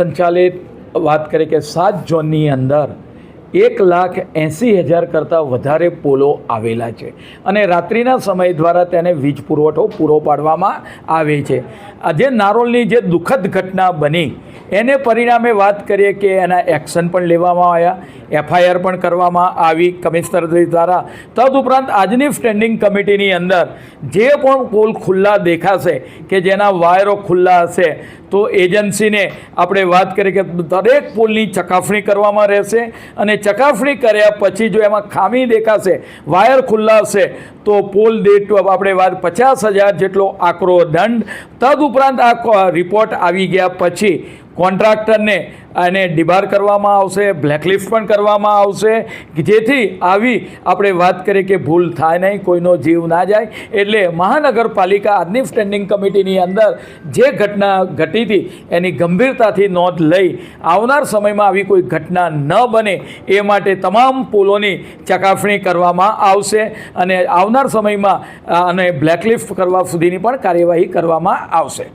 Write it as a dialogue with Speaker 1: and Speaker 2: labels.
Speaker 1: સંચાલિત વાત કરીએ કે સાત ઝોનની અંદર એક લાખ એંસી હજાર કરતાં વધારે પોલો આવેલા છે. અને રાત્રિના સમય દ્વારા તેને વીજ પુરવઠો પૂરો પાડવામાં આવે છે. આજે નારોલની જે દુઃખદ ઘટના બની એને પરિણામે વાત કરીએ કે એના એક્શન પણ લેવામાં આવ્યા. એફઆઈઆર પણ કરવામાં આવી કમિશનર દ્વારા. તદુપરાંત આજની સ્ટેન્ડિંગ કમિટીની અંદર જે પણ પોલ ખુલ્લા દેખાશે કે જેના વાયરો ખુલ્લા હશે, તો એજન્સીને આપણે વાત કરીએ કે દરેક પોલની ચકાસણી કરવામાં રહેશે અને ચકાસણી કર્યા પછી જો એમાં ખામી દેખાશે, વાયર ખુલ્લા હશે, તો પોલ દીઠ આપણે વાત પચાસ હજાર જેટલો આકરો દંડ. તદુપરાંત આ રિપોર્ટ આવી ગયા પછી કોન્ટ્રાક્ટરને એને ડિબાર કરવામાં આવશે, બ્લેકલિસ્ટ પણ કરવામાં આવશે જેથી આવી આપણે વાત કરીએ કે ભૂલ થાય નહીં, કોઈનો જીવ ના જાય. એટલે મહાનગરપાલિકા આજની સ્ટેન્ડિંગ કમિટીની અંદર જે ઘટના ઘટી હતી, એની ગંભીરતાથી નોંધ લઈ આવનાર સમયમાં આવી કોઈ ઘટના ન બને એ માટે તમામ પુલોની ચકાસણી કરવામાં આવશે અને આવનાર સમયમાં અને બ્લેકલિસ્ટ કરવા સુધીની પણ કાર્યવાહી કરવામાં આવશે.